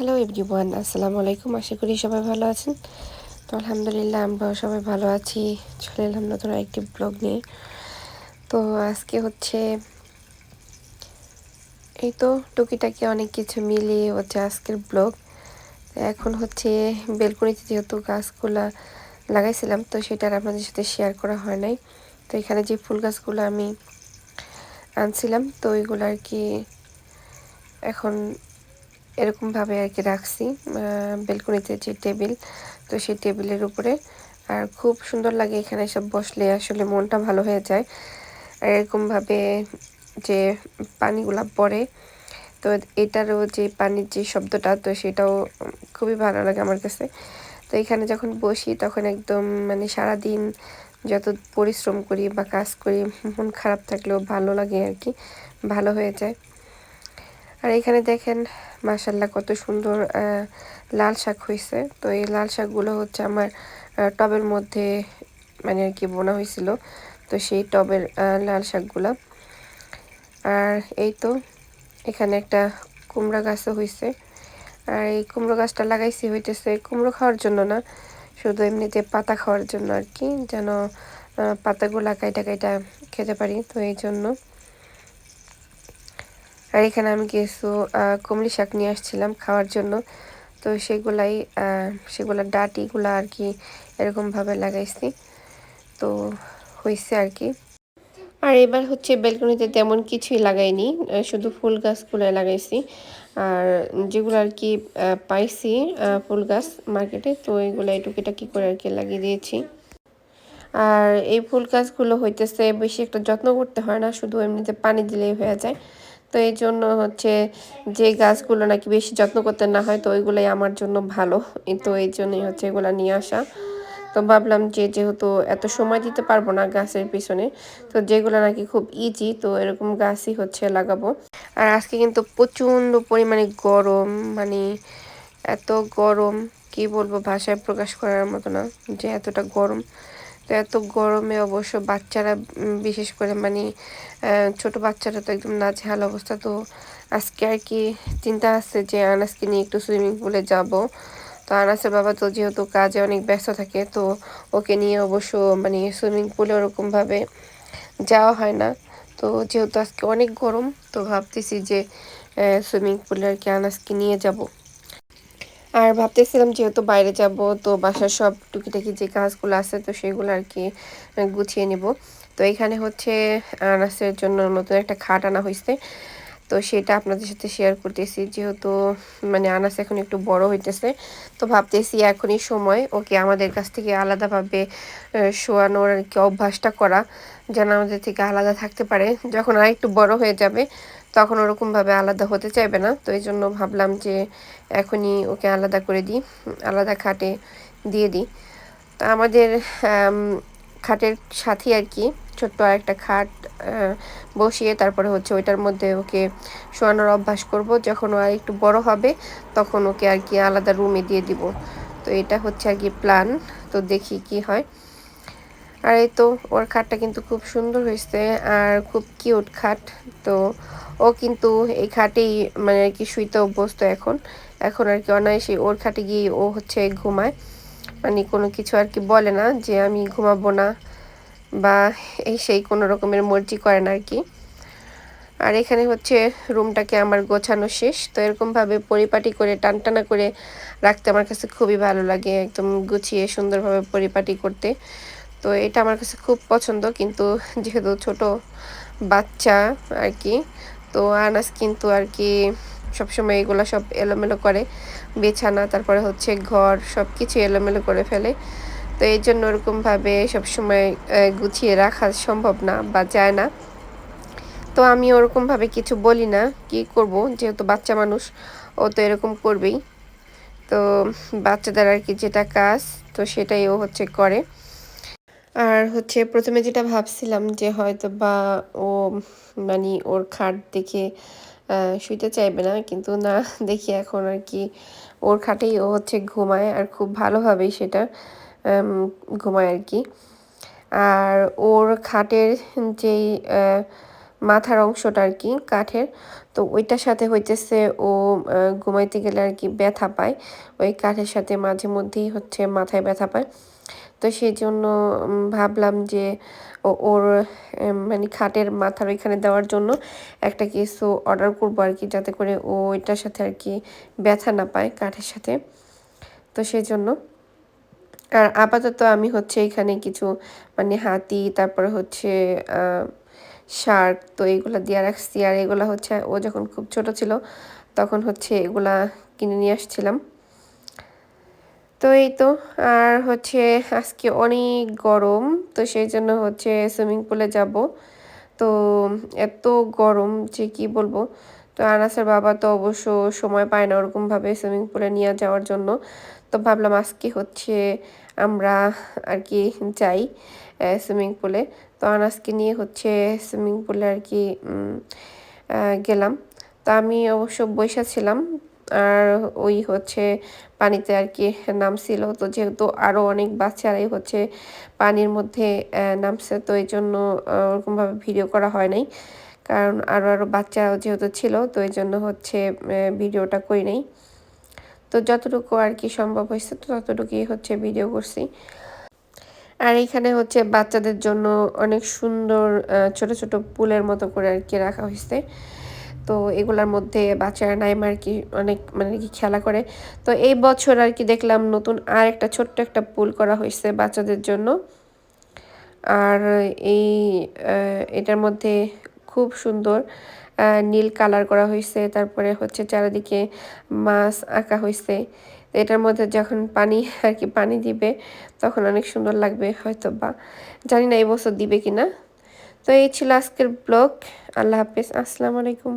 Hello everyone আসসালামু আলাইকুম আশা করি সবাই ভালো আছেন তো আলহামদুলিল্লাহ আমরাও সবাই ভালো আছি চলে এলাম নতুন একটি ব্লগ নিয়ে তো আজকে হচ্ছে এই তো টুকিটাকি অনেক কিছু মিলিয়ে হচ্ছে আজকের ব্লগ এখন হচ্ছে বেলকুনিতে যেহেতু গাছগুলা লাগাইছিলাম তো সেটা আপনাদের সাথে শেয়ার করা হয় নাই তো এখানে যে ফুল গাছগুলো আমি আনছিলাম তো ওইগুলো আর কি এখন এরকমভাবে আর কি রাখছি বেলকনিতে যে টেবিল, তো সেই টেবিলের উপরে। আর খুব সুন্দর লাগে এখানে সব বসলে, আসলে মনটা ভালো হয়ে যায়। আর এরকমভাবে যে পানিগুলা পড়ে, তো এটারও যে পানির যে শব্দটা, তো সেটাও খুবই ভালো লাগে আমার কাছে। তো এখানে যখন বসি, তখন একদম মানে সারা দিন যত পরিশ্রম করি বা কাজ করি, মন খারাপ থাকলেও ভালো লাগে আর কি, ভালো হয়ে যায়। আর এখানে দেখেন মাসাল্লাহ কত সুন্দর লাল শাক হয়েছে তো এই লাল শাকগুলো হচ্ছে আমার টবের মধ্যে মানে আর কি বোনা হয়েছিল তো সেই টবের লাল শাকগুলো। আর এই তো, এখানে একটা কুমড়া গাছও হয়েছে আর এই কুমড়ো গাছটা লাগাইছি হইতেছে কুমড়ো খাওয়ার জন্য না, শুধু এমনিতে পাতা খাওয়ার জন্য আর কি, যেন পাতাগুলা কাইটা কাইটা খেতে পারি। তো এই জন্য আর এখানে আমি কিছু কমলি শাক নিয়ে আসছিলাম খাওয়ার জন্য। তো সেগুলাই সেগুলোর ডাটিগুলো আর কি এরকমভাবে লাগাইছি। তো হয়েছে আর কি। আর এবার হচ্ছে বেলকনিতে তেমন কিছুই লাগাইনি শুধু ফুল গাছগুলো লাগাইছি। আর যেগুলো আর কি পাইছি ফুল গাছ মার্কেটে তো এগুলো এটুকিটা কি করে আর কি লাগিয়ে দিয়েছি। আর এই ফুল গাছগুলো হইতেছে বেশি একটা যত্ন করতে হয় না, শুধু এমনিতে পানি দিলেই হয়ে যায়। তো এই জন্য হচ্ছে যে গাছগুলো নাকি বেশি যত্ন করতে না হয়, তো ওইগুলোই আমার জন্য ভালো। তো এই জন্যই হচ্ছে এগুলো নিয়ে আসা। তো ভাবলাম যে যেহেতু এত সময় দিতে পারব না গাছের পিছনে, তো যেগুলো নাকি খুব ইজি তো এরকম গাছই হচ্ছে লাগাবো। আর আজকে কিন্তু প্রচণ্ড পরিমাণে গরম মানে এত গরম, কি বলব, ভাষায় প্রকাশ করার মতো না যে এতটা গরম। তো এত গরমে অবশ্য বাচ্চারা বিশেষ করে মানে ছোট বাচ্চারা তো একদম নাজেহাল অবস্থা। তো আজকে আর কি চিন্তা আছে যে আনাসকে নিয়ে একটু সুইমিং পুলে যাব। তো আনাসের বাবা তো যেহেতু কাজে অনেক ব্যস্ত থাকে, তো ওকে নিয়ে অবশ্য মানে সুইমিং পুলে ওরকমভাবে যাওয়া হয় না। তো যেহেতু আজকে অনেক গরম, তো ভাবতেছি যে সুইমিং পুলে আর কি আনাসকে নিয়ে যাব। আর ভাবতেছিলাম যেহেতু বাইরে যাব, তো বাসার সব টুকিটাকি যে কাজগুলো আছে, তো সেগুলো আর কি গুছিয়ে নিব। তো এখানে হচ্ছে আনাসের জন্য নতুন একটা খাট আনা হয়েছে তো সেটা আপনাদের সাথে শেয়ার করতেছি। যেহেতু মানে আনাস এখন একটু বড় হইতেছে, তো ভাবতেছি এখনই সময় ওকে আমাদের কাছ থেকে আলাদাভাবে শোয়ানোর আর কি অভ্যাসটা করা, যেন আমাদের থেকে আলাদা থাকতে পারে। যখন আর একটু বড় হয়ে যাবে তখন ওরকমভাবে আলাদা হতে চাইবে না। তো এই জন্য ভাবলাম যে এখনই ওকে আলাদা করে দিই, আলাদা খাটে দিয়ে দিই। তো আমাদের খাটের সাথে আর কি ছোট্ট আর একটা খাট বসিয়ে তারপরে হচ্ছে ওইটার মধ্যে ওকে শোয়ানোর অভ্যাস করব। যখন ও আর একটু বড় হবে তখন ওকে আর কি আলাদা রুমে দিয়ে দিব। তো এটা হচ্ছে আর কি প্ল্যান তো দেখি কি হয়। আর এই তো ওর খাটটা কিন্তু খুব সুন্দর হয়েছে আর খুব কিউট খাট। তো ও কিন্তু এই খাটেই মানে আর কি শুইতে অভ্যস্ত এখন। এখন আর কি অনায়াসে ওর খাটে গিয়ে ও হচ্ছে ঘুমায়। মানে কোনো কিছু আর কি বলে না যে আমি ঘুমাবো না বা এই সেই কোনো রকমের মর্জি করে না আর কি। আর এখানে হচ্ছে রুমটাকে আমার গোছানো শেষ। তো এরকমভাবে পরিপাটি করে, টানটানা করে রাখতে আমার কাছে খুবই ভালো লাগে। একদম গুছিয়ে সুন্দরভাবে পরিপাটি করতে। তো এটা আমার কাছে খুব পছন্দ, কিন্তু যেহেতু ছোট বাচ্চা আর কি, তো আনাস কিন্তু আর কি সবসময় এগুলো সব এলোমেলো করে। বিছানা, তারপরে হচ্ছে ঘর সব কিছু এলোমেলো করে ফেলে। তো এই জন্য ওরকমভাবে সবসময় গুছিয়ে রাখা সম্ভব না বা যায় না। তো আমি ওরকমভাবে কিছু বলি না, কি করব? যেহেতু বাচ্চা মানুষ, ও তো এরকম করবেই। তো বাচ্চাদের আর কি যেটা কাজ, তো সেটাই ও হচ্ছে করে। আর হচ্ছে প্রথমে যেটা ভাবছিলাম যে হয়তো বা ও মানে ওর খাট দেখে শুইতে চাইবে না, কিন্তু না, দেখি এখন আর কি ওর খাটেই ও হচ্ছে ঘুমায় আর খুব ভালোভাবেই সেটা ঘুমায় আর কি। আর ওর খাটের যেই মাথার অংশটা আর কি কাঠের, তো ওইটার সাথে হইতেছে ও ঘুমাইতে গেলে আর কি ব্যথা পায়। ওই কাঠের সাথে মাঝে মধ্যেই হচ্ছে মাথায় ব্যথা পায়। তো সেই জন্য ভাবলাম যে ওর মানে খাটের মাথার ওইখানে দেওয়ার জন্য একটা কিছু অর্ডার করব আর কি, যাতে করে ও ওইটার সাথে আর কি ব্যথা না পায় কাঠের সাথে। তো সেই জন্য আর আপাতত আমি হচ্ছে এখানে কিছু মানে হাতি, তারপরে হচ্ছে শার্ক, তো এগুলো দিয়ে রাখছি। আর এগুলো হচ্ছে, ও যখন খুব ছোট ছিল, তখন হচ্ছে এগুলা কিনে নিয়ে আসছিলাম। তো এই তো, আর হচ্ছে আজকে অনেক গরম, তো সেই জন্য হচ্ছে সুইমিং পুলে যাব। তো এত গরম যে কি বলব, তো আনাসের বাবা তো অবশ্য সময় পায় না ওরকমভাবে সুইমিং পুলে নিয়ে যাওয়ার জন্য। তো ভাবলাম আজকে হচ্ছে আমরা আর কি যাই সুইমিং পুলে। তো আনাসকে নিয়ে হচ্ছে সুইমিং পুলে আর কি গেলাম। তো আমি অবশ্য বৈশা ছিলাম আর ওই হচ্ছে পানিতে আর কি নামছিল। তো যেহেতু আরও অনেক বাচ্চারাই হচ্ছে পানির মধ্যে নামছে, তো এই জন্য ওরকমভাবে ভিডিও করা হয় নাই। কারণ আরও আরও বাচ্চারাও যেহেতু ছিল, তো এই জন্য হচ্ছে ভিডিওটা করি নাই। তো যতটুকু আর কি সম্ভব হয়েছে, তো ততটুকুই হচ্ছে ভিডিও করছি। আর এখানে হচ্ছে বাচ্চাদের জন্য অনেক সুন্দর ছোট ছোট পুলের মতো করে আর কি রাখা হয়েছে। তো এগুলার মধ্যে বাচ্চারা নাইম আর কি অনেক মানে কি খেলা করে। তো এই বছর আর কি দেখলাম নতুন আর একটা ছোট্ট একটা পুল করা হয়েছে বাচ্চাদের জন্য। আর এই এটার মধ্যে খুব সুন্দর নীল কালার করা হয়েছে। তারপরে হচ্ছে চারিদিকে মাছ আঁকা হয়েছে। এটার মধ্যে যখন পানি আর কি পানি দিবে, তখন অনেক সুন্দর লাগবে হয়তো বা জানি না এই বছর দিবে কিনা। তো এই ছিল আজকের ব্লগ। আল্লাহ হাফিজ। আসসালামু আলাইকুম।